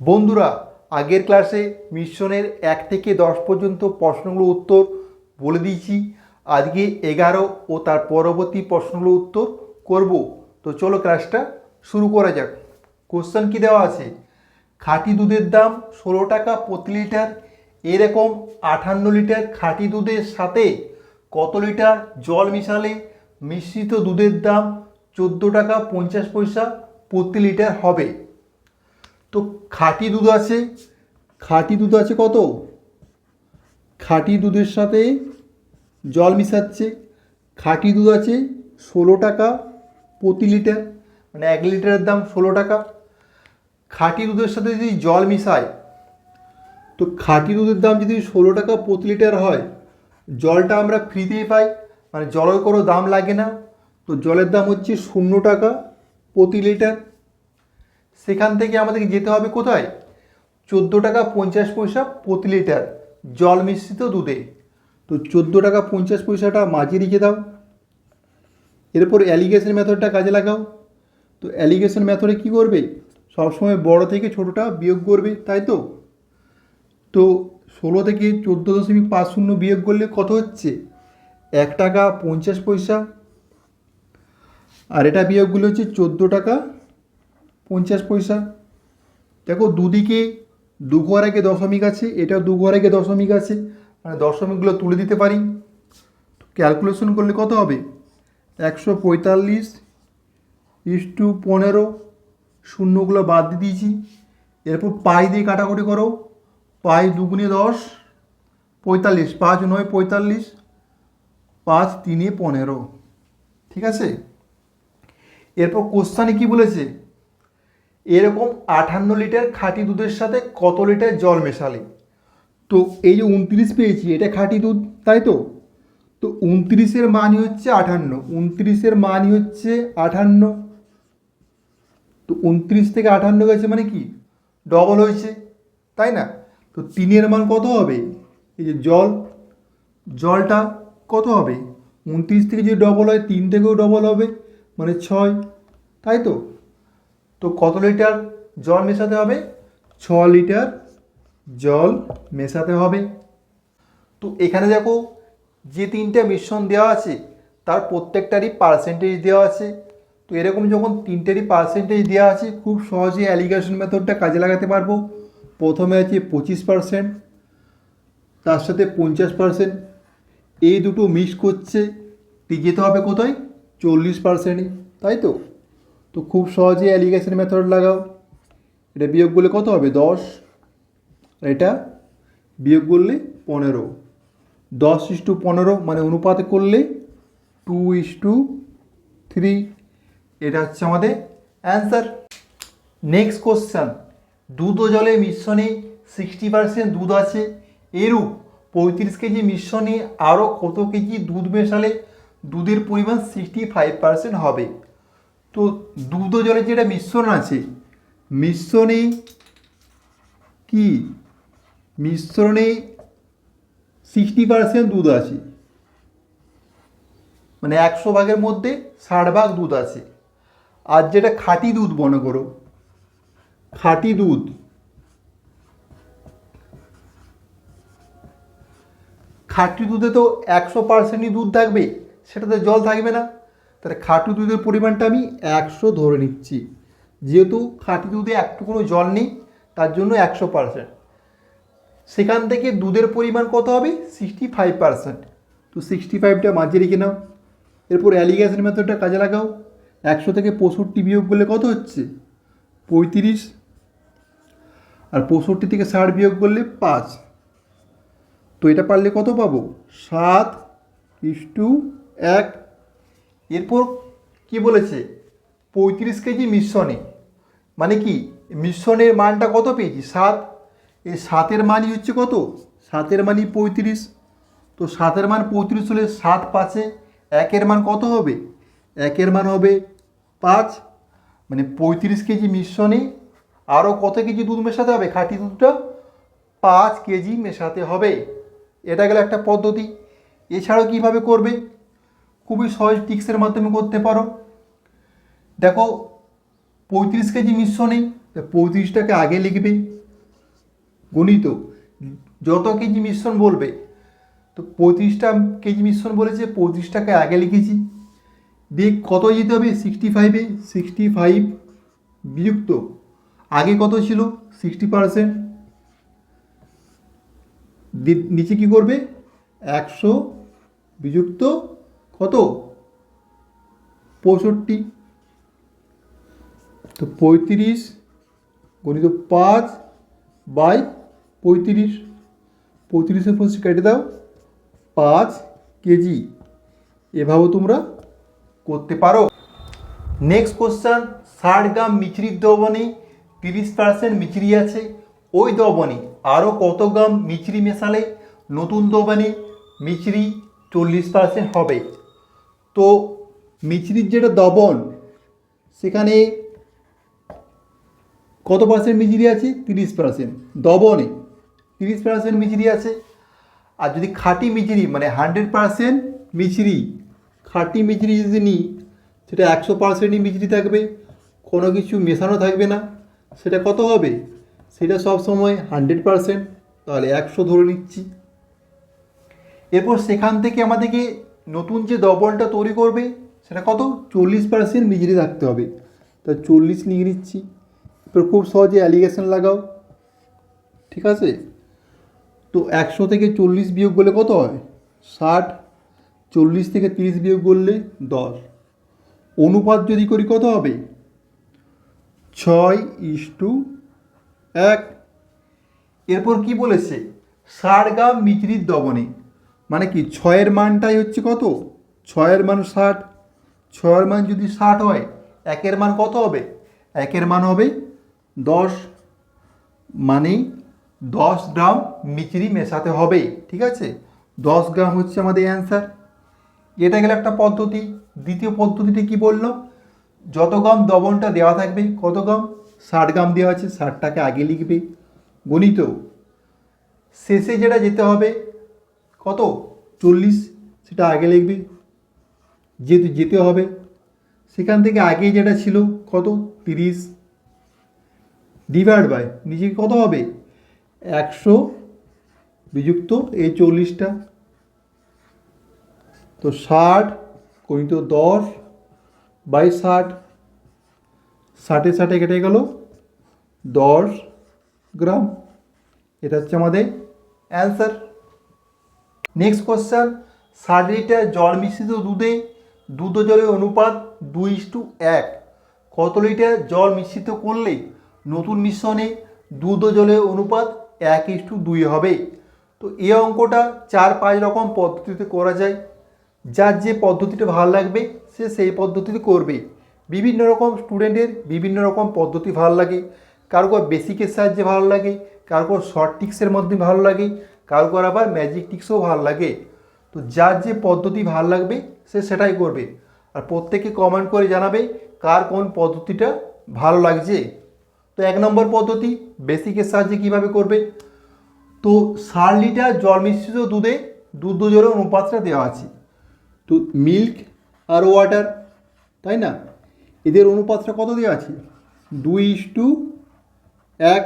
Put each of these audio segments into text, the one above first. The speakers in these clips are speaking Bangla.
বন্ধুরা, আগের ক্লাসে মিশ্রণের এক থেকে দশ পর্যন্ত প্রশ্নগুলো উত্তর বলে দিয়েছি। আজকে এগারো ও তার পরবর্তী প্রশ্নগুলো উত্তর করব। তো চলো ক্লাসটা শুরু করা যাক। কোশ্চেন কি দেওয়া আছে? খাঁটি দুধের দাম ষোলো টাকা প্রতি লিটার, এরকম আটান্ন লিটার খাঁটি দুধের সাথে কত লিটার জল মিশালে মিশ্রিত দুধের দাম চোদ্দ টাকা পঞ্চাশ পয়সা প্রতি লিটার হবে? তো খাঁটি দুধ আছে। খাঁটি দুধ আছে কত? খাঁটি দুধের সাথে জল মিশাচ্ছে। খাঁটি দুধ আছে ষোলো টাকা প্রতি লিটার মানে এক লিটারের দাম ষোলো টাকা। খাঁটি দুধের সাথে যদি জল মিশায়, তো খাঁটি দুধের দাম যদি ষোলো টাকা প্রতি লিটার হয়, জলটা আমরা ফ্রিতেই পাই মানে জলের কোনো দাম লাগে না। তো জলের দাম হচ্ছে শূন্য টাকা প্রতি লিটার। সেখান থেকে আমাদেরকে যেতে হবে কোথায়? চোদ্দ টাকা পঞ্চাশ পয়সা প্রতি লিটার জল মিশ্রিত দুধে। তো চোদ্দ টাকা পঞ্চাশ পয়সাটা মাঝে রেখে দাও। এরপর অ্যালিগেশন মেথডটা কাজে লাগাও। তো অ্যালিগেশন মেথডে কী করবে? সবসময় বড় থেকে ছোটোটা বিয়োগ করবে, তাই তো? তো ষোলো থেকে চোদ্দ দশমিক পাঁচ শূন্য বিয়োগ করলে কত হচ্ছে? এক টাকা পঞ্চাশ পয়সা। আর এটা বিয়োগগুলো হচ্ছে চোদ্দ টাকা পঞ্চাশ পয়সা। দেখো, দুদিকে দু ঘর আগে দশমিক আছে এটা দু ঘর আগে দশমিক আছে। মানে দশমিকগুলো তুলে দিতে পারি। ক্যালকুলেশন করলে কত হবে? একশো পঁয়তাল্লিশ ইস টু পনেরো, শূন্যগুলো বাদ দিয়ে দিয়েছি। এরপর পাই দিয়ে কাটাকুটি করো। পাই দুগুণে দশ, পঁয়তাল্লিশ। পাঁচ নয়, পঁয়তাল্লিশ। পাঁচ তিনে পনেরো। ঠিক আছে? এরপর কোশ্চানে কি বলেছে? এরকম আটান্ন লিটার খাঁটি দুধের সাথে কত লিটার জল মেশালে? তো এই যে উনত্রিশ পেয়েছি, এটা খাঁটি দুধ, তাই তো? তো উনত্রিশের মানই হচ্ছে আঠান্ন, উনত্রিশের মানই হচ্ছে আঠান্ন। তো উনত্রিশ থেকে আটান্ন গেছে মানে কি? ডবল হয়েছে, তাই না? তো তিনের মান কত হবে? এই যে জল, জলটা কত হবে? উনত্রিশ থেকে যদি ডবল হয়, তিন থেকেও ডবল হবে মানে ছয়, তাই তো? তো কত লিটার জল মেশাতে হবে? ছ লিটার জল মেশাতে হবে। তো এখানে দেখো, যে তিনটে মিশ্রণ দেওয়া আছে, তার প্রত্যেকটারই পার্সেন্টেজ দেওয়া আছে। তো এরকম যখন তিনটেরই পার্সেন্টেজ দেওয়া আছে, খুব সহজে অ্যালিগেশন মেথডটা কাজে লাগাতে পারব। প্রথমে আছে পঁচিশ পার্সেন্ট তার সাথে পঞ্চাশ পার্সেন্ট এই দুটো মিক্স করছে যেতে হবে কোথায়? চল্লিশ পার্সেন্টে তাই তো? তো খুব সহজে অ্যালিগেশন মেথড লাগাও। এটা বিয়োগ করলে কত হবে? দশ। আর এটা বিয়োগ করলে পনেরো। দশ ইস টু পনেরো মানে অনুপাত করলে টু ইস টু থ্রি। এটা হচ্ছে আমাদের অ্যান্সার নেক্সট কোশ্চেন দুধ ও জলের মিশ্রণে সিক্সটি পার্সেন্ট দুধ আছে। এরূপ পঁয়ত্রিশ কেজি মিশ্রণে আরও কত কেজি দুধ মেশালে দুধের পরিমাণ সিক্সটি ফাইভ পার্সেন্ট হবে? তো দুধ ও জলের যেটা মিশ্রণ আছে, মিশ্রণে কি? মিশ্রণে সিক্সটি পার্সেন্ট দুধ আছে। মানে একশো ভাগের মধ্যে ষাট ভাগ দুধ আছে। আর যেটা খাঁটি দুধ মনে করো, খাঁটি দুধ, খাঁটি দুধে তো একশো পার্সেন্টই দুধ থাকবে, সেটাতে জল থাকবে না। তাহলে খাঁটি দুধের পরিমাণটা আমি একশো ধরে নিচ্ছি। যেহেতু খাঁটি দুধে একটু কোনো জল নেই, তার জন্য একশো পার্সেন্ট সেখান থেকে দুধের পরিমাণ কত হবে? সিক্সটি ফাইভ পার্সেন্ট তো সিক্সটি ফাইভটা মাঝে রেখে নাও। এরপর অ্যালিগেশন মেথডটা কাজে লাগাও। একশো থেকে পঁয়ষট্টি বিয়োগ করলে কত হচ্ছে? পঁয়ত্রিশ। আর পঁয়ষট্টি থেকে ষাট বিয়োগ করলে পাঁচ। তো এটা পারলে কত পাবো? সাত ইস টু এক। এরপর কি বলেছে? পঁয়ত্রিশ কেজি মিশ্রণে। মানে কি? মিশ্রণের মানটা কত পেয়েছি? সাত। এই সাতের মানই হচ্ছে কত? সাতের মানই পঁয়ত্রিশ। তো সাতের মান পঁয়ত্রিশ হলে সাত পাঁচে একের মান কত হবে? একের মান হবে পাঁচ। মানে পঁয়ত্রিশ কেজি মিশ্রণে আরও কত কেজি দুধ মেশাতে হবে? খাঁটি দুধটা পাঁচ কেজি মেশাতে হবে। এটা গেল একটা পদ্ধতি। এছাড়াও কীভাবে করবে? খুবই সহজ টিক্সের মাধ্যমে করতে পারো। দেখো, পঁয়ত্রিশ কেজি মিশ্রণে পঁয়ত্রিশটাকে আগে লিখবে। গণিত, যত কেজি মিশ্রণ বলবে, তো পঁয়ত্রিশটা কেজি মিশ্রণ বলেছে, পঁয়ত্রিশটাকে আগে লিখেছি। দিয়ে কত যেতে হবে? সিক্সটি ফাইভে সিক্সটি ফাইভ বিযুক্ত। আগে কত ছিল? সিক্সটি পারসেন্ট নিচে কি করবে? একশো বিযুক্ত কত? পঁয়ষট্টি। তো পঁয়ত্রিশ গণিত পাঁচ বাই পঁয়ত্রিশ। পঁয়ত্রিশের পঁচিশ কেটে দাও, পাঁচ কেজি। এভাবেও তোমরা করতে পারো। নেক্সট কোশ্চেন ষাট গ্রাম মিচড়ির দ্রবণে তিরিশ পার্সেন্ট মিচড়ি আছে। ওই দ্রবণে আরও কত গ্রাম মিচড়ি মেশালে? নতুন দ্রবণে মিচড়ি চল্লিশ পার্সেন্ট হবে। তো মিচড়ির যেটা দবন, সেখানে কত পার্সেন্ট মিচড়ি আছে? তিরিশ পার্সেন্ট দবনে তিরিশ পার্সেন্ট মিচড়ি আছে। আর যদি খাঁটি মিচড়ি মানে হান্ড্রেড পার্সেন্ট মিচড়ি খাঁটি মিচড়ি যদি নিই, সেটা একশো পার্সেন্টই মিচড়ি থাকবে। কোনো কিছু মেশানো থাকবে না। সেটা কত হবে? সেটা সব সময় হান্ড্রেড পার্সেন্ট তাহলে একশো ধরে নিচ্ছি। এরপর সেখান থেকে আমাদেরকে নতুন যে দ্রবণটা তৈরি করবে, সেটা কত? চল্লিশ পার্সেন্ট মিজরি থাকতে হবে। তা চল্লিশ লিখে নিচ্ছি। এরপর খুব সহজে অ্যালিগেশন লাগাও। ঠিক আছে? তো একশো থেকে চল্লিশ বিয়োগ করলে কত হয়? ষাট। চল্লিশ থেকে তিরিশ বিয়োগ করলে দশ। অনুপাত যদি করি কত হবে? ছয় ইস টু এক। এরপর কি বলেছে? ষাট গ্রাম মিচড়ির দবনে মানে কি, ছয়ের মানটাই হচ্ছে কত? ছয়ের মান ষাট। ছয়ের মান যদি ষাট হয়, একের মান কত হবে? একের মান হবে দশ। মানে দশ গ্রাম মিচড়ি মেশাতে হবে, ঠিক আছে? দশ গ্রাম হচ্ছে আমাদের অ্যান্সার এটা গেলে একটা পদ্ধতি। দ্বিতীয় পদ্ধতিটি কি বলল? যত গ্রাম দবনটা দেওয়া থাকবে, কত গ্রাম? ষাট গ্রাম দেওয়া আছে, ষাটটাকে আগে লিখবে। গণিত। শেষে যেটা যেতে হবে কত? চল্লিশ। সেটা আগে লিখবে। যেহেতু যেতে হবে। সেখান থেকে আগে যেটা ছিল কত? তিরিশ। ডিভাইড বাই নিচে কত হবে? একশো বিযুক্ত এই চল্লিশটা। তো ষাট গণিত দশ বাই ষাট। ষাটে ষাটে কেটে গেল দশ গ্রাম। এটা হচ্ছে আমাদের অ্যান্সার নেক্সট কোশ্চেন ষাট লিটার জল মিশ্রিত দুধে দুধ জলের অনুপাত দুই টু এক। কত লিটার জল মিশ্রিত করলে নতুন মিশ্রণে দুধ জলের অনুপাত এক ইস টু দুই হবে? তো এই অঙ্কটা চার পাঁচ রকম পদ্ধতিতে করা যায়। যার যে পদ্ধতিটা ভালো লাগবে, সে সেই পদ্ধতিতে করবে। বিভিন্ন রকম স্টুডেন্টের বিভিন্ন রকম পদ্ধতি ভালো লাগে। কারও কার বেসিকের সাহায্যে ভালো লাগে, কারও কার শর্ট টিক্সের মধ্যে ভালো লাগে কারও কার আবার ম্যাজিক টিক্সও ভালো লাগে। তো যার যে পদ্ধতি ভালো লাগবে, সে সেটাই করবে। আর প্রত্যেকে কমেন্ট করে জানাবে কার কোন পদ্ধতিটা ভালো লাগছে। তো এক নম্বর পদ্ধতি বেসিকের সাহায্যে কীভাবে করবে? তো ষাট লিটার জল মিশ্রিত দুধে দুধ ও জলের অনুপাতটা দেওয়া আছে। তো মিল্ক আর ওয়াটার তাই না? এদের অনুপাতটা কত দেওয়া আছে? দুই ইস টু এক।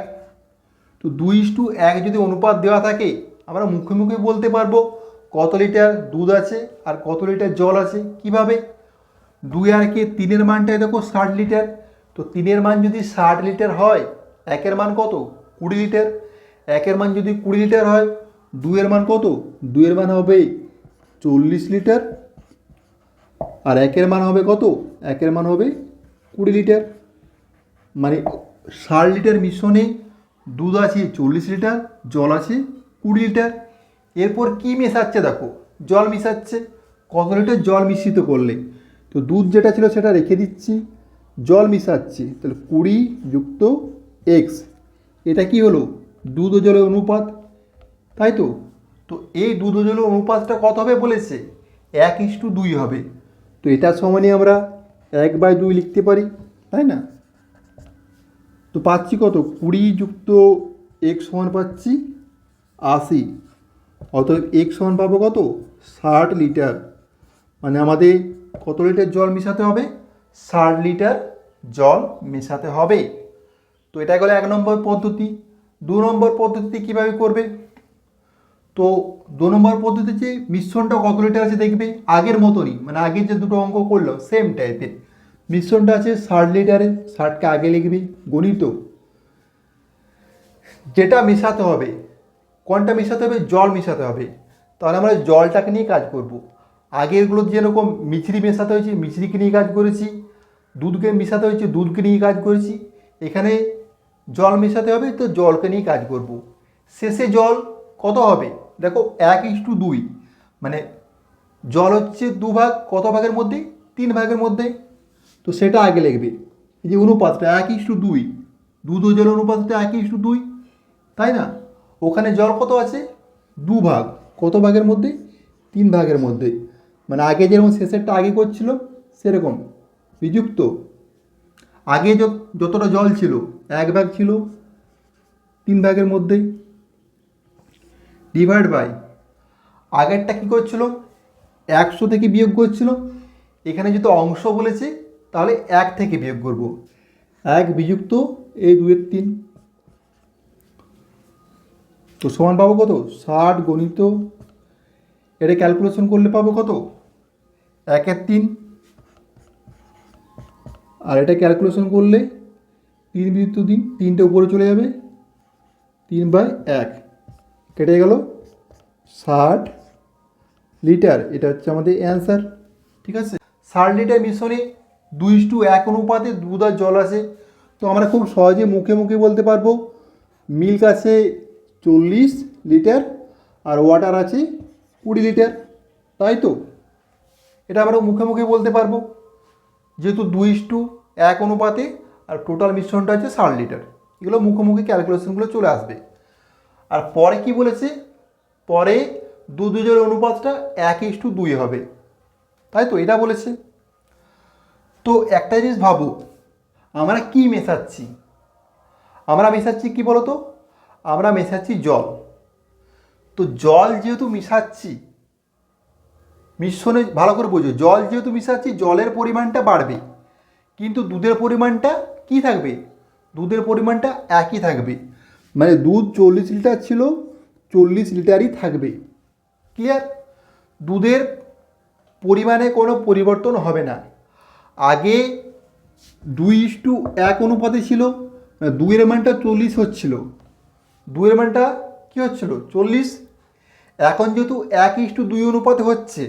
তো দুই ইস টু এক যদি অনুপাত দেওয়া থাকে আমরা মুখে মুখে বলতে পারব কত লিটার দুধ আছে আর কত লিটার জল আছে, কীভাবে? দুই আর কে তিনের মানটাই দেখো ষাট লিটার। তো তিনের মান যদি ষাট লিটার হয়, একের মান কত? কুড়ি লিটার। একের মান যদি কুড়ি লিটার হয় দুয়ের মান কত? দুইয়ের মান হবে চল্লিশ লিটার। আর একের মান হবে কত? একের মান হবে কুড়ি লিটার। মানে ষাট লিটার মিশ্রণে দুধ আছে চল্লিশ লিটার, জল আছে কুড়ি লিটার। এরপর কি মেশাচ্ছে দেখো? জল মিশাচ্ছে। কত লিটার জল মিশ্রিত করলে? তো দুধ যেটা ছিল সেটা রেখে দিচ্ছি। জল মিশাচ্ছি। তাহলে কুড়ি যুক্ত এক্স। এটা কি হলো? দুধ ও জলের অনুপাত। তাই তো? তো এই দুধ ও জলের অনুপাতটা কত হবে বলেছে? এক ইস টু দুই হবে। তো এটার সমানে আমরা এক বাই দুই লিখতে পারি, তাই না? তো পাচ্ছি কত? কুড়ি যুক্ত এক সমান পাচ্ছি আশি। অতএব এক সমান পাবো কত? ষাট লিটার। মানে আমাদের কত লিটার জল মেশাতে হবে? ষাট লিটার জল মেশাতে হবে। তো এটা গেলো এক নম্বর পদ্ধতি। দু নম্বর পদ্ধতি কীভাবে করবে? তো দু নম্বর পদ্ধতিতে মিশ্রণটা কত লিটার আছে দেখবে? আগের মতনই। মানে আগের যে দুটো অঙ্ক করল সেম টাইপের মিশ্রণটা আছে ষাট লিটারে ষাটকে আগে লিখবি গণিত। যেটা মেশাতে হবে কোনটা মেশাতে হবে, জল মেশাতে হবে। তাহলে আমরা জলটাকে নিয়ে কাজ করব। আগেরগুলো যেরকম মিছরি মেশাতে হয়েছে, মিছরিকে নিয়ে কাজ করেছি, দুধকে মেশাতে হয়েছে, দুধকে নিয়ে কাজ করেছি। এখানে জল মেশাতে হবে, তো জলকে নিয়ে কাজ করব। শেষে জল কত হবে? দেখো, এক ইস টু দুই। মানে জল হচ্ছে দু ভাগ, কত ভাগের মধ্যে? তিন ভাগের মধ্যে। তো সেটা আগে লিখবে। এই যে অনুপাতটা, এক ইস টু দুই। দুধ ও জল অনুপাতটা এক ইস টু দুই। তাই না? ওখানে জল কত আছে? দু ভাগ। কত ভাগের মধ্যে? তিন ভাগের মধ্যে। মানে আগে যেরকম শেষেরটা আগে করছিল, সেরকম। বিযুক্ত। আগে যত- যতটা জল ছিল, এক ভাগ ছিল, তিন ভাগের মধ্যে। ডিভাইড বাই আগেরটা কী করছিল? একশো থেকে বিয়োগ করছিল। এখানে যেহেতু অংশ বলেছে, তাহলে এক থেকে বিয়োগ করব। এক বিযুক্ত, এই দুয়ের তিন। তো সমান পাবো কত? ষাট গণিত এটা ক্যালকুলেশন করলে পাবো কত? একের তিন। আর এটা ক্যালকুলেশন করলে তিন বিদ্যুৎ দিন তিনটে উপরে চলে যাবে তিন বাই এক। কেটে গেল ষাট লিটার, এটা হচ্ছে আমাদের অ্যান্সার ঠিক আছে? ষাট লিটার মিশ্রণে দুই টু এক অনুপাতে দুধ আর জল আসে। তো আমরা খুব সহজে মুখে মুখে বলতে পারব, মিল্ক আছে চল্লিশ লিটার আর ওয়াটার আছে কুড়ি লিটার, তাই তো? এটা আমরা মুখে মুখে বলতে পারব। যেহেতু দুই টু এক অনুপাতে আর টোটাল মিশ্রণটা হচ্ছে ষাট লিটার। এগুলো মুখে মুখে ক্যালকুলেশনগুলো চলে আসবে। আর পরে কি বলেছে? পরে দু দুজনের অনুপাতটা এক ইস টু দুই হবে। তাই তো? এটা বলেছে। তো একটা জিনিস ভাবো, আমরা কি মেশাচ্ছি? আমরা মেশাচ্ছি কি বলতো? আমরা মেশাচ্ছি জল। তো জল যেহেতু মিশাচ্ছি, মিশ্রণে ভালো করে বোঝো, জল যেহেতু মিশাচ্ছি, জলের পরিমাণটা বাড়বে। কিন্তু দুধের পরিমাণটা কি থাকবে? দুধের পরিমাণটা একই থাকবে। মানে দুধ চল্লিশ লিটার ছিল, চল্লিশ লিটারই থাকবে। ক্লিয়ার? দুধের পরিমাণে কোনো পরিবর্তন হবে না। আগে দুই টু এক অনুপাতে ছিল, দুইয়ের মানটা চল্লিশ হচ্ছিল। দুইয়ের মানটা কী হচ্ছিল? চল্লিশ। এখন যেহেতু এক ইস্টু দুই অনুপাতে হচ্ছে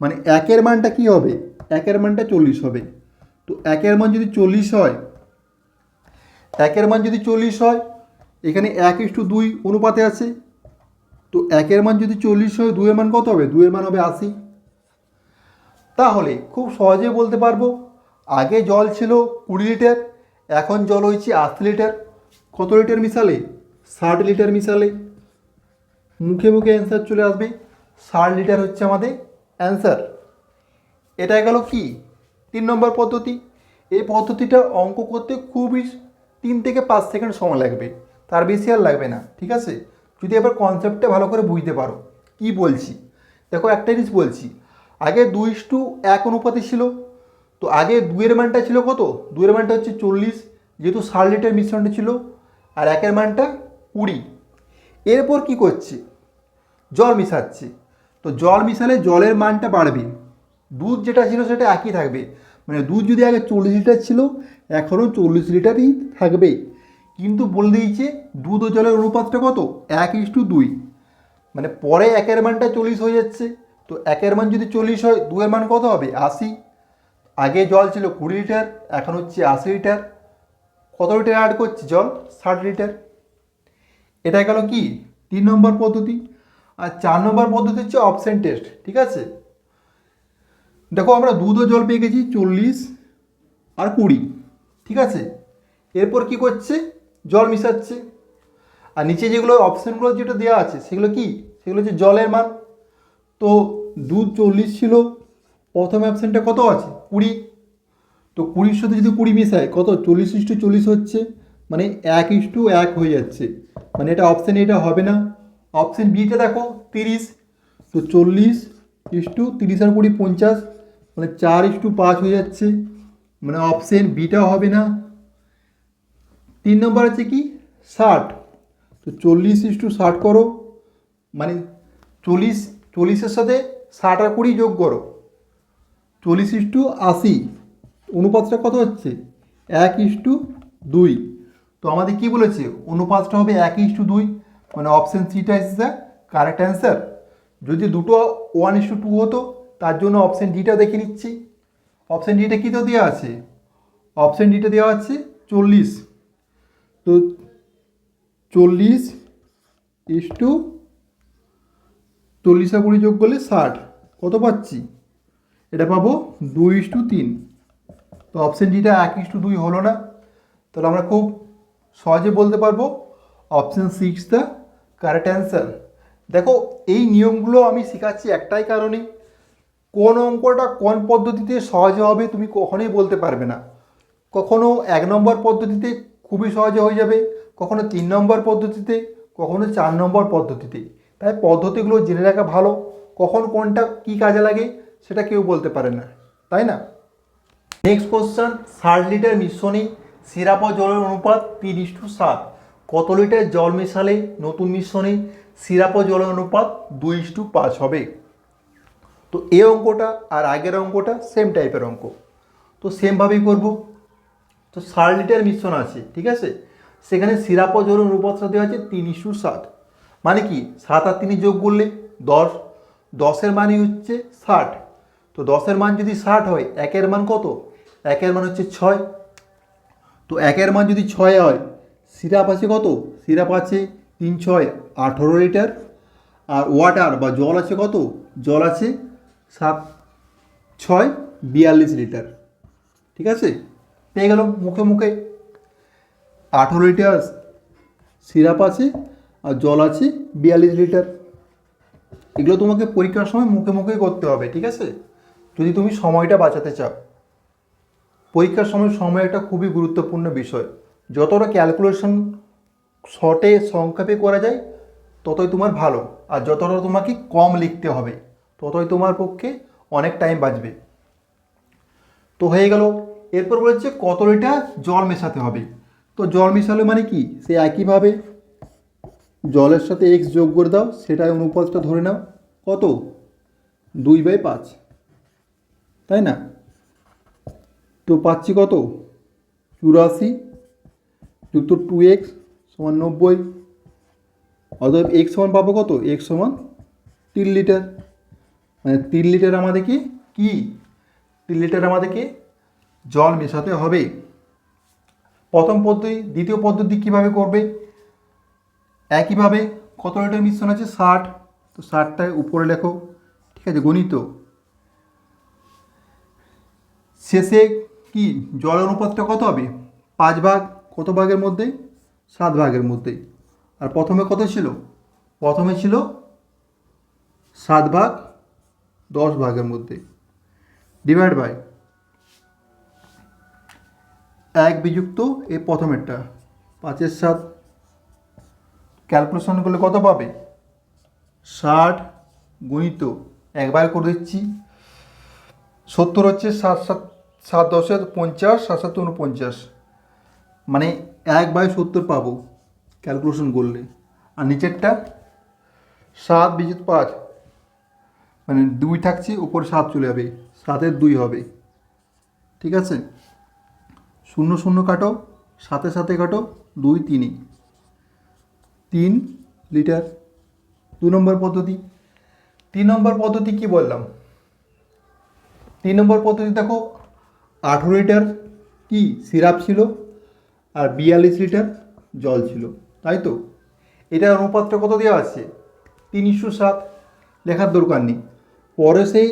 মানে একের মানটা কি হবে? একের মানটা চল্লিশ হবে। তো একের মান যদি চল্লিশ হয়, একের মান যদি চল্লিশ হয়, এখানে এক ইস্টু দুই অনুপাতে আছে। তো একের মান যদি চল্লিশ হয়, দুয়ের মান কত হবে? দুয়ের মান হবে আশি। তাহলে খুব সহজে বলতে পারব, আগে জল ছিল কুড়ি লিটার, এখন জল হয়েছে আশি লিটার। কত লিটার মিশালে? ষাট লিটার মিশালে। মুখে মুখে অ্যান্সার চলে আসবে, ষাট লিটার হচ্ছে আমাদের অ্যান্সার এটা গেল কি? তিন নম্বর পদ্ধতি। এই পদ্ধতিটা অঙ্ক করতে খুবই তিন থেকে পাঁচ সেকেন্ড সময় লাগবে। তার বেশি আর লাগবে না, ঠিক আছে? যদি এবার কনসেপ্টটা ভালো করে বুঝতে পারো। কি বলছি? দেখো একটা জিনিস বলছি। আগে দুই টু এক অনুপাতে ছিল। তো আগে দুয়ের মানটা ছিল কত? দুইয়ের মানটা হচ্ছে চল্লিশ, যেহেতু ষাট লিটার মিশ্রণটা ছিল। আর একের মানটা কুড়ি। এরপর কি করছে? জল মিশাচ্ছে। তো জল মিশালে জলের মানটা বাড়বে। দুধ যেটা ছিল সেটা একই থাকবে। মানে দুধ যদি আগে চল্লিশ লিটার ছিল, এখনও চল্লিশ লিটারই থাকবে। কিন্তু বলে দিয়েছে, দুধ ও জলের অনুপাতটা কত? এক ইস টু দুই। মানে পরে একের মানটা চল্লিশ হয়ে যাচ্ছে। তো একের মান যদি চল্লিশ হয়, দুয়ের মান কত হবে? আশি। আগে জল ছিল কুড়ি লিটার, এখন হচ্ছে আশি লিটার। কত লিটার অ্যাড করছে জল? ষাট লিটার। এটা গেল কি? তিন নম্বর পদ্ধতি। আর চার নম্বর পদ্ধতি হচ্ছে অপশন টেস্ট ঠিক আছে? দেখো আমরা দুধ ও জল পেয়ে গেছি চল্লিশ আর কুড়ি, ঠিক আছে? এরপর কি করছে? জল মিশাচ্ছে। আর নিচে যেগুলো অপশানগুলো যেটা দেওয়া আছে, সেগুলো কি? সেগুলো হচ্ছে জলের মান। তো দুধ চল্লিশ ছিল, প্রথম অপশানটা কত আছে? কুড়ি। তো কুড়ির সাথে যদি কুড়ি মেশায়, কত? চল্লিশ ইস্টু চল্লিশ হচ্ছে। মানে এক ইস্টু এক হয়ে যাচ্ছে। মানে এটা অপশান এটা হবে না। অপশান বিটা দেখো, তিরিশ, তো চল্লিশ ইস্টু তিরিশ আর কুড়ি পঞ্চাশ মানে চার ইস্টু পাঁচ হয়ে যাচ্ছে। মানে অপশান বিটা হবে না। তিন নম্বর আছে কি? ষাট, তো চল্লিশ ইস্টু ষাট করো। মানে চল্লিশ, চল্লিশের সাথে ষাট আর কুড়ি যোগ করো। চল্লিশ ইস্টু আশি, অনুপাতটা কত হচ্ছে? এক ইস্টু দুই। তো আমাদের কি বলেছে? অনুপাতটা হবে এক ইস্টু দুই মানে অপশান সিটা দ্য কারেক্ট অ্যান্সার। যদি দুটো ওয়ান ইস্টু টু হতো, তার জন্য অপশান ডিটা দেখে নিচ্ছি। অপশান ডিটা কী তো দেওয়া আছে? অপশান ডিটা দেওয়া আছে চল্লিশ। তো চল্লিশ ইস্টু চল্লিশে কুড়ি যোগ করলে ষাট। কত পাচ্ছি? এটা পাবো দুই ইস্টু তিন। তো অপশান ডিটা এক ইস্টু দুই হলো না। তাহলে আমরা খুব সহজে বলতে পারব? Option six the correct answer দেখো, এই নিয়মগুলো আমি শেখাচ্ছি একটাই কারণে কোন অঙ্কটা কোন পদ্ধতিতে সহজে হবে তুমি কখনোই বলতে পারবে না। কখনো এক নম্বর পদ্ধতিতে খুবই সহজে হয়ে যাবে, কখনো তিন নম্বর পদ্ধতিতে, কখনো চার নম্বর পদ্ধতিতে। তাই পদ্ধতিগুলো জেনে রাখা ভালো, কখন কোনটা কী কাজে লাগে সেটা কেউ বলতে পারে না, তাই না? নেক্সট কোশ্চেন ষাট লিটার মিশ্রণে সিরাপ ও জলের অনুপাত তিন ইস্টু সাত। কত লিটার জল মেশালে নতুন মিশ্রণে সিরাপ ও জলের অনুপাত দুই ইস্টু পাঁচ হবে? তো এই অঙ্কটা আর আগের অঙ্কটা সেম টাইপের অঙ্ক। তো সেমভাবেই করব। তো ষাট লিটার মিশ্রণ আছে, ঠিক আছে? সেখানে সিরাপ ও জলের অনুপাতটা দেওয়া আছে তিন ইস্টু সাত। মানে কি? সাত আর তিনি যোগ করলে দশ। দশের মানই হচ্ছে ষাট। তো দশের মান যদি ষাট হয়, একের মান কত? একের মান হচ্ছে ছয়। তো একের মান যদি ছয় হয় সিরাপ আছে কত? সিরাপ আছে তিন ছয়, আঠেরো লিটার। আর ওয়াটার বা জল আছে কত? জল আছে সাত, ছয়, বিয়াল্লিশ লিটার। ঠিক আছে? পেয়ে গেল মুখে মুখে। আঠেরো লিটার সিরাপ আছে আর জল আছে বিয়াল্লিশ লিটার। এগুলো তোমাকে পরীক্ষার সময় মুখে মুখে করতে হবে, ঠিক আছে? যদি তুমি সময়টা বাঁচাতে চাও। পরীক্ষার সময় সময় একটা খুবই গুরুত্বপূর্ণ বিষয়। যতটা ক্যালকুলেশন শর্টে সংক্ষেপে করা যায়, ততই তোমার ভালো। আর যতটা তোমাকে কম লিখতে হবে, ততই তোমার পক্ষে অনেক টাইম বাঁচবে। তো হয়ে গেল। এরপর বলেছে কত লিটার জল মেশাতে হবে? তো জল মেশালে মানে কি? সে একইভাবে জলের সাথে এক্স যোগ করে দাও সেটাই অনুপাতটা ধরে নাও। কত? দুই বাই পাঁচ। তাই না? তো পাচ্ছি কত? চুরাশি। যুক্ত টু এক্স সমান নব্বই। অতএব এক্স সমান পাবো কত? এক্স সমান তিন লিটার। মানে তিন লিটার আমাদেরকে কি? তিন লিটার আমাদেরকে জল মেশাতে হবে। প্রথম পদ্ধতি, দ্বিতীয় পদ্ধতি কীভাবে করবে? একইভাবে কত লিটার মিশ্রণ আছে? ষাট। তো ষাটটায় উপরে লেখো। ঠিক আছে, গণিত। শেষে কি জল অনুপাতটা কত হবে? পাঁচ ভাগ কত ভাগের মধ্যে? সাত ভাগের মধ্যে। আর প্রথমে কত ছিল? প্রথমে ছিল সাত ভাগ দশ ভাগের মধ্যে। ডিভাইড বাই এক বিযুক্ত এই প্রথমেরটা। পাঁচের সাত। ক্যালকুলেশন করলে কত পাবে? ষাট গুণিত একবার করে দিচ্ছি। সত্তর হচ্ছে সাত সাত সাত দশে পঞ্চাশ সাত সাত উনপঞ্চাশ। মানে এক বাই সত্তর পাবো ক্যালকুলেশন করলে। আর নিচেরটা সাত বিদ্যুৎ পাঁচ। মানে দুই থাকছে, উপরে সাত চলে যাবে। সাতের দুই হবে। ঠিক আছে? শূন্য শূন্য কাটো সাথে সাথে কাটো, দুই তিনই তিন লিটার। দু নম্বর পদ্ধতি। তিন নম্বর পদ্ধতি কি বললাম? তিন নম্বর পদ্ধতি দেখো আঠেরো লিটার কি সিরাপ ছিল আর বিয়াল্লিশ লিটার জল ছিল, তাই তো? এটার অনুপাতটা কত দেওয়া আছে? তিনশো সাত লেখার দরকার নেই। পরে সেই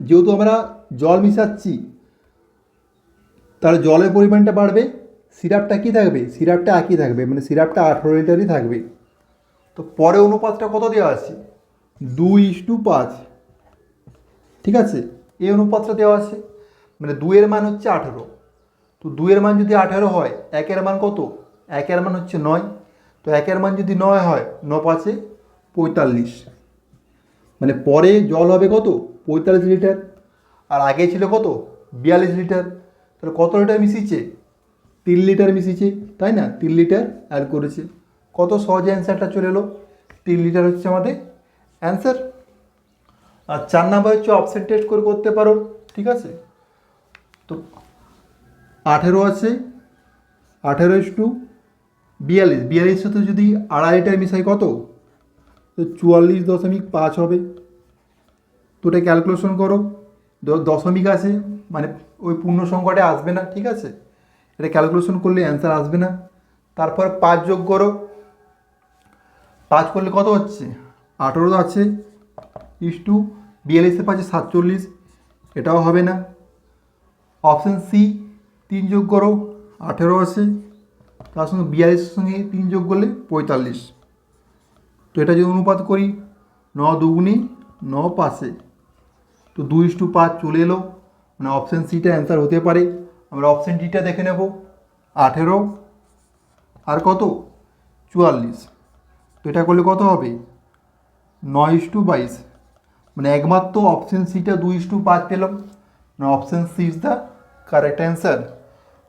যেহেতু আমরা জল মিশাচ্ছি, তাহলে জলের পরিমাণটা বাড়বে, সিরাপটা কী থাকবে? সিরাপটা একই থাকবে মানে সিরাপটা আঠেরো লিটারই থাকবে। তো পরে অনুপাতটা কত দেওয়া আছে? দুই ইস্টু পাঁচ। ঠিক আছে? এই অনুপাতটা দেওয়া আছে। মানে দুইয়ের মান হচ্ছে আঠেরো। তো দুইয়ের মান যদি আঠেরো হয়, একের মান কত? একের মান হচ্ছে নয়। তো একের মান যদি নয় হয় ন পাঁচে পঁয়তাল্লিশ। মানে পরে জল হবে কত? পঁয়তাল্লিশ লিটার। আর আগে ছিল কত? বিয়াল্লিশ লিটার। তাহলে কত লিটার মিশিয়েছে? তিন লিটার মিশিয়েছে, তাই না? তিন লিটার অ্যাড করেছে। কত সহজে অ্যান্সারটা চলে এলো? তিন লিটার হচ্ছে আমাদের অ্যান্সার আর চার নাম্বার হচ্ছে অপশন টেস্ট করে করতে পারো, ঠিক আছে? তো আঠেরো আছে, আঠেরো ইস টু বিয়াল্লিশ। বিয়াল্লিশ সাথে যদি আড়াই লিটার মিশাই কত? তো চুয়াল্লিশ দশমিক পাঁচ হবে। তো এটা ক্যালকুলেশন করো। দশমিক আছে মানে ওই পূর্ণ সংখ্যাটা আসবে না, ঠিক আছে? এটা ক্যালকুলেশন করলে অ্যান্সার আসবে না। তারপর পাঁচ যোগ করো। পাঁচ করলে কত হচ্ছে? আঠেরো আছে, ইস টু বিয়াল্লিশে পাঁচে সাতচল্লিশ। এটাও হবে না। অপশান সি, তিন যোগ করো, আঠেরো আছে। তার সঙ্গে বিয়াল্লিশের সঙ্গে তিন যোগ করলে পঁয়তাল্লিশ। তো এটা যদি অনুপাত করি, ন দুগুনি ন পাশে তো দুই টু পাঁচ চলে এলো। মানে অপশান সিটা অ্যান্সার হতে পারে। আমরা অপশান ডিটা দেখে নেব। আঠেরো। আর কত? চুয়াল্লিশ। তো এটা করলে কত হবে? নয় টু বাইশ। মানে একমাত্র অপশান সিটা দুই টু পাঁচ পেলাম। মানে option C is the correct answer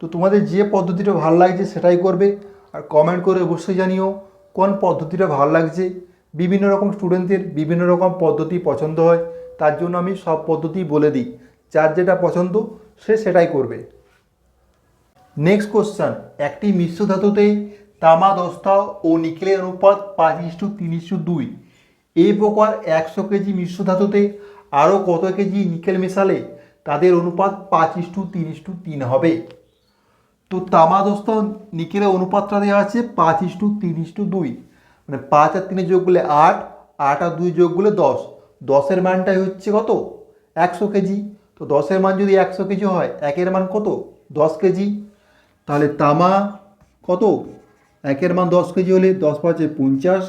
তো তোমাদের যে পদ্ধতিটা ভালো লাগছে সেটাই করবে। আর কমেন্ট করে অবশ্যই জানিও কোন পদ্ধতিটা ভালো লাগছে। বিভিন্ন রকম স্টুডেন্টদের বিভিন্ন রকম পদ্ধতি পছন্দ হয়, তার জন্য আমি সব পদ্ধতি বলে দিই। যার যেটা পছন্দ সে সেটাই করবে। নেক্সট কোশ্চেন একটি মিশ্র ধাতুতে তামা, দস্তা ও নিকেলের অনুপাত পাঁচ ইস্টু তিন ইস্টু দুই। এই প্রকার একশো কেজি মিশ্র ধাতুতে আরও কত কেজি নিকেল মেশালে? তাদের অনুপাত পাঁচ ইস্টু তিন ইস্টু তিন হবে। তো তামা দস্তা নিকেলের অনুপাতটা দেওয়া আছে পাঁচ ইস্টু তিন ইস্টু দুই। মানে পাঁচ আর তিনে যোগ করলে আট আট আর দুই যোগ করলে দশ। দশের মানটাই হচ্ছে কত? একশো কেজি। তো দশের মান যদি একশো কেজি হয়, একের মান কত? দশ কেজি। তাহলে তামা কত? একের মান দশ কেজি হলে দশ পাঁচে পঞ্চাশ।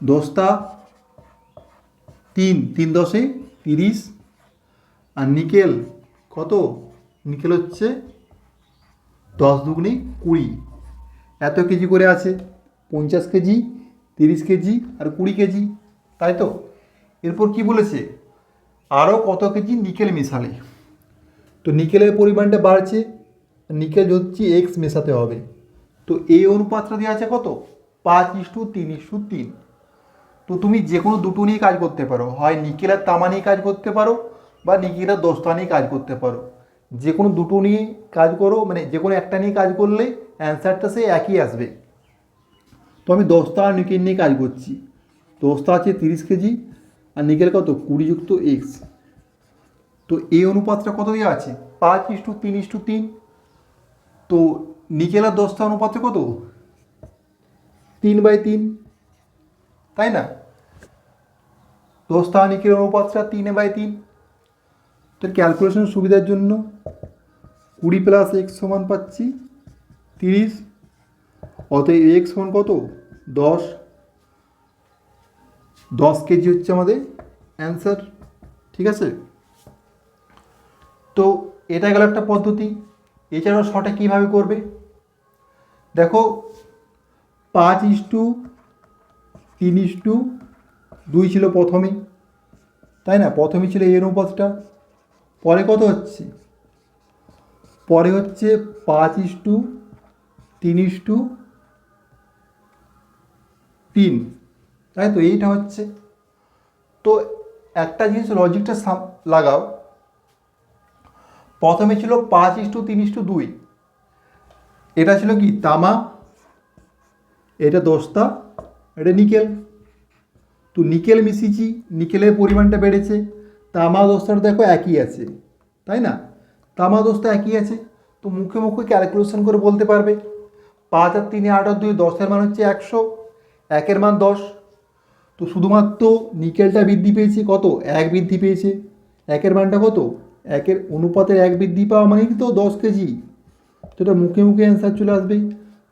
দশটা তিন তিন দশে তিরিশ। আর নিকেল কত? নিকেল হচ্ছে দশ দুগুনি কুড়ি। এত কেজি করে আছে? পঞ্চাশ কেজি, তিরিশ কেজি আর কুড়ি কেজি, তাই তো? এরপর কি বলেছে? আরও কত কেজি নিকেল মেশালে? তো নিকেলের পরিমাণটা বাড়ছে, নিকেল হচ্ছে এক্স মেশাতে হবে। তো এই অনুপাতটা দেওয়া আছে কত? পাঁচ ইস্টু তিন ইস্টু তিন। তো তুমি যে কোনো দুটো নিয়ে কাজ করতে পারো। হয় নিকেল আর তামা নিয়ে কাজ করতে পারো বা আর দস্তা নিয়ে কাজ করতে পারো। যে কোনো দুটো নিয়ে কাজ করো মানে যে কোনো একটা নিয়ে কাজ করলে অ্যান্সারটা সে একই আসবে। তো আমি দস্তা আর নিকেল নিয়ে কাজ করছি। দশটা আছে তিরিশ কেজি আর নিকেল কত? কুড়ি যুক্ত এক্স তো এই অনুপাতটা কত দেওয়া আছে? পাঁচ ইস্টু তিন ইস্টু তিন। তো নিকেল আর দস্তা অনুপাতে কত? তিন বাই তিন। তাই না? আর নিকেল অনুপাতটা তিনে বাই তিন। তো ক্যালকুলেশন সুবিধার জন্য কুড়ি প্লাস এক্স সমান পাচ্ছি তিরিশ, অতএব এক্স সমান কত? দশ। দশ কেজি হচ্ছে আমাদের অ্যান্সার ঠিক আছে? তো এটা গেল একটা পদ্ধতি। এছাড়াও শর্টে কীভাবে করবে? দেখো, পাঁচ ইস্টু তিন ইস্টু দুই ছিল প্রথমে, তাই না? প্রথমে ছিল এই অনুপাতটা পরে কত হচ্ছে? পরে হচ্ছে পাঁচ ইস্টু তিন ইস্টু তিন। তাই তো? এইটা হচ্ছে। তো একটা জিনিস লজিকটা লাগাও। প্রথমে ছিল পাঁচ ইস্টু তিন ইস্টু দুই। এটা ছিল কি? তামা। এটা দস্তা। এটা নিকেল। তো নিকেল মিশিয়েছি। নিকেলের পরিমাণটা বেড়েছে। তামা দস্তার দেখো একই আছে, তাই না? তামা দস্তা একই আছে, তো মুখে মুখে ক্যালকুলেশন করে বলতে পারবে। পাঁচ আর তিনে, আট আর দুই, দশের মান হচ্ছে একশো, একের মান দশ। তো শুধুমাত্র নিকেলটা বৃদ্ধি পেয়েছে কত? এক বৃদ্ধি পেয়েছে। একের মানটা কত? একের অনুপাতের এক বৃদ্ধি পাওয়া মানে তো দশ কেজি। তো এটা মুখে মুখে অ্যান্সার চলে আসবে।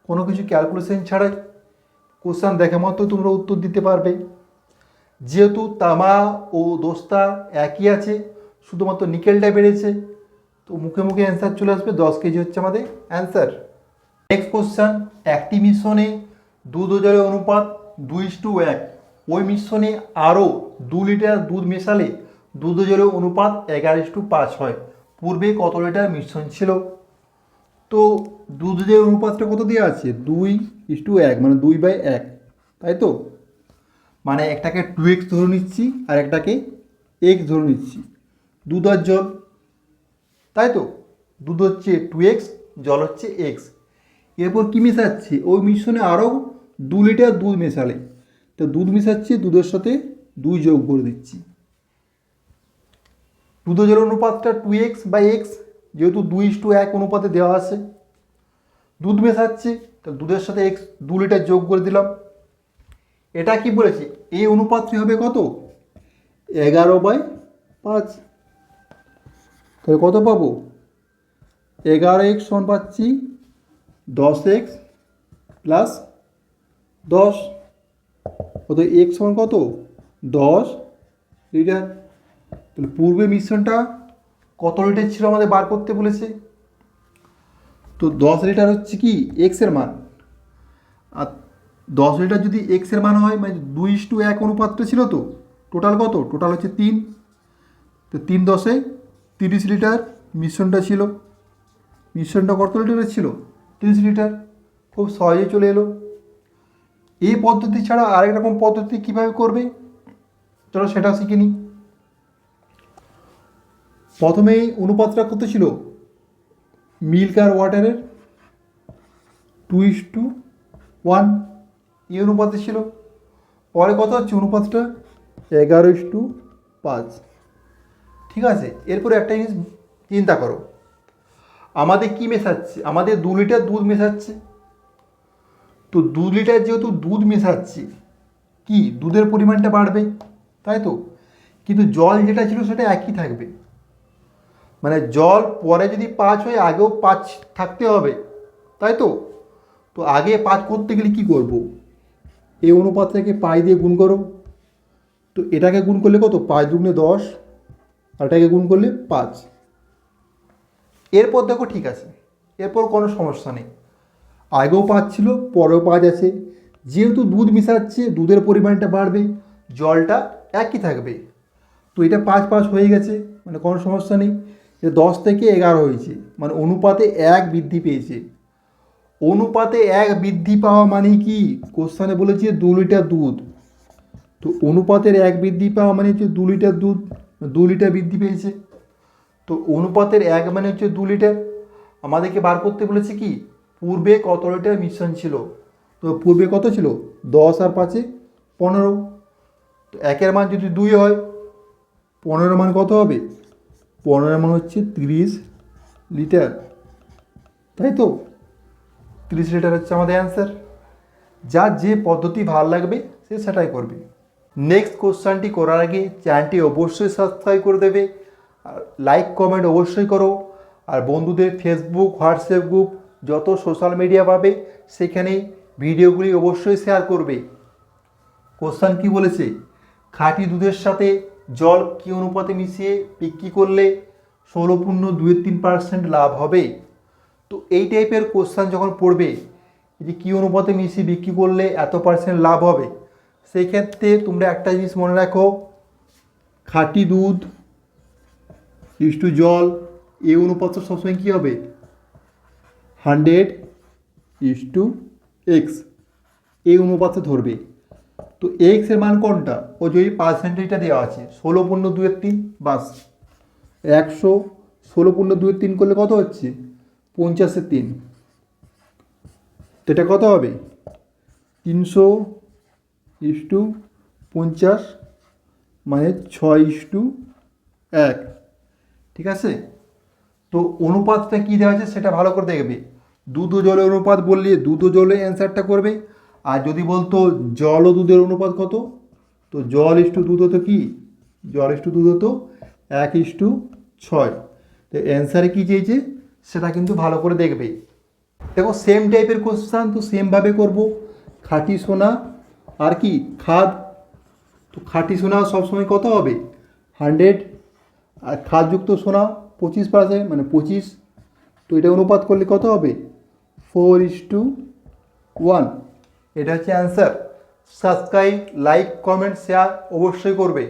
কোনো কিছু ক্যালকুলেশন ছাড়াই। কোশ্চান দেখা মাত্র তোমরা উত্তর দিতে পারবে। যেহেতু তামা ও দোস্তা একই আছে, শুধুমাত্র নিকেলটা বেড়েছে, তো মুখে মুখে অ্যান্সার চলে আসবে, দশ কেজি হচ্ছে আমাদের অ্যান্সার নেক্সট কোশ্চান একটি মিশ্রণে দুধ ও জলের অনুপাত দুই টু এক। ওই মিশ্রণে আরও দু লিটার দুধ মেশালে দুধ ও জলের অনুপাত এগারো টু পাঁচ হয়। পূর্বে কত লিটার মিশ্রণ ছিল? তো দুধের অনুপাতটা কত দেওয়া আছে? দুই ইস টু এক মানে দুই বাই এক, তাই তো? মানে একটাকে টু এক্স ধরে নিচ্ছি আর একটাকে এক্স ধরে নিচ্ছি। দুধ আর জল, তাই তো? দুধ হচ্ছে টু এক্স জল হচ্ছে এক্স এরপর কী মেশাচ্ছি? ওই মিশ্রণে আরও দু লিটার দুধ মেশালে। তো দুধ মেশাচ্ছি, দুধের সাথে দুই যোগ করে দিচ্ছি। দুধ জল অনুপাতটা টু এক্স বাই এক্স যেহেতু দুই টু এক অনুপাতে দেওয়া আছে। দুধ মেশাচ্ছি তো দুধের সাথে এক্স দু লিটার যোগ করে দিলাম। এটা কি বলেছে? এই অনুপাতটি হবে কত? এগারো বাই পাঁচ। তাহলে কত পাবো? এগারো এক্স সমান পাচ্ছি দশ এক্স প্লাস দশ। কত? এক্স সমান কত? দশ। লিটার। তাহলে পূর্বে মিশ্রণটা কত লিটার ছিল আমাদের বার করতে বলেছে? তো দশ লিটার হচ্ছে কি? এক্সের মান। দশ লিটার যদি এক্সের মান হয় মানে দুই টু এক অনুপাতটা ছিল তো? টোটাল কত? টোটাল হচ্ছে তিন। তো তিন দশে তিরিশ লিটার মিশ্রণটা ছিল। মিশ্রণটা কত লিটারের ছিল? তিরিশ লিটার। খুব সহজেই চলে এলো। এই পদ্ধতি ছাড়া আরেক রকম পদ্ধতি কীভাবে করবে? চলো সেটা শিখে নিই। প্রথমেই অনুপাতটা কত ছিল? মিল্ক আর ওয়াটারের টু ইস টু ওয়ান এই অনুপাতে ছিল। পরে কত হচ্ছে? অনুপাতটা এগারো টু পাঁচ। ঠিক আছে? এরপরে একটা জিনিস চিন্তা করো। আমাদের কি মেশাচ্ছে? আমাদের দু লিটার দুধ মেশাচ্ছে। তো দু লিটার যেহেতু দুধ মেশাচ্ছি, কি? দুধের পরিমাণটা বাড়বে, তাই তো? কিন্তু জল যেটা ছিল সেটা একই থাকবে। মানে জল পরে যদি পাঁচ হয়, আগেও পাঁচ থাকতে হবে, তাই তো? তো আগে পাঁচ করতে গেলে কি করব? এই অনুপাতটাকে পাই দিয়ে গুণ করো। তো এটাকে গুণ করলে কত? পাঁচ দুগুণে দশ, আর এটাকে গুণ করলে পাঁচ। এরপর দেখো ঠিক আছে। এরপর কোনো সমস্যা নেই। আগেও পাঁচ ছিল, পরেও পাঁচ আছে। যেহেতু দুধ মিশাচ্ছে, দুধের পরিমাণটা বাড়বে, জলটা একই থাকবে। তো এটা পাঁচ পাঁচ হয়ে গেছে মানে কোনো সমস্যা নেই। দশ থেকে এগারো হয়েছে মানে অনুপাতে এক বৃদ্ধি পেয়েছে। অনুপাতে এক বৃদ্ধি পাওয়া মানে কি? কোশ্চানে বলেছে দু লিটার দুধ। তো অনুপাতের এক বৃদ্ধি পাওয়া মানে হচ্ছে দু লিটার দুধ, দু লিটার বৃদ্ধি পেয়েছে। তো অনুপাতের এক মানে হচ্ছে দু লিটার। আমাদেরকে বার করতে বলেছে কি? পূর্বে কত লিটার মিশ্রণ ছিল? তো পূর্বে কত ছিল? দশ আর পাঁচে পনেরো। তো একের মান যদি দুই হয়, পনেরো মান কত হবে? পনেরো মান হচ্ছে তিরিশ লিটার। তাই তো? তিরিশ লিটার হচ্ছে আমাদের অ্যান্সার যার যে পদ্ধতি ভালো লাগবে, সে সেটাই করবে। নেক্সট কোশ্চানটি করার আগে চ্যানেলটি অবশ্যই সাবস্ক্রাইব করে দেবে। আর লাইক কমেন্ট অবশ্যই করো। আর বন্ধুদের ফেসবুক হোয়াটসঅ্যাপ গ্রুপ যত সোশ্যাল মিডিয়া পাবে, সেখানে ভিডিওগুলি অবশ্যই শেয়ার করবে। কোশ্চান কি বলেছে? খাঁটি দুধের সাথে জল কি অনুপাতে মিশিয়ে বিক্রি করলে ষোলো পূর্ণ দুই তিন পার্সেন্ট লাভ হবে? তো এই টাইপের কোশ্চান যখন পড়বে যে কী অনুপাতে মিশিয়ে বিক্রি করলে এত পার্সেন্ট লাভ হবে? সেই ক্ষেত্রে তোমরা একটা জিনিস মনে রাখো, খাঁটি দুধ ইস টু জল, এই অনুপাতটা সবসময় কী হবে? Hundred is to X. এই অনুপাতে ধরবে। তো এক্সের মান কোনটা? ও যদি পার্সেন্টেজটা দেওয়া আছে, ষোলো পূর্ণ দুয়ের তিন, বাস। একশো ষোলো পূর্ণ দুয়ের তিন করলে কত হচ্ছে? পঞ্চাশের তিন। তো এটা কত হবে? তিনশো ইস টু পঞ্চাশ মানে ছয় ইস টু এক। ঠিক আছে? তো অনুপাতটা কী দেওয়া আছে সেটা ভালো করে দেখবে। দুধ জলের অনুপাত বললে দুধ ও জলে অ্যান্সারটা করবে। আর যদি বলতো জল ও দুধের অনুপাত কত? তো জল ইস টু দুধ হতো কি? জল ইস টু দুধ হতো এক ইস টু ছয়। তো অ্যান্সারে কী চেয়েছে? সেটা কিন্তু ভালো করে দেখবে। দেখো সেম টাইপের কোশ্চান তো সেমভাবে করব। খাঁটি সোনা, আর কি? খাদ। তো খাঁটি সোনা সবসময় কত হবে? হান্ড্রেড আর খাদযুক্ত সোনা পঁচিশ পার্সেন্ট মানে পঁচিশ। তো এটা অনুপাত করলে কত হবে? ফোর ইস টু ওয়ান এটা হচ্ছে answer subscribe like comment share অবশ্যই করবে।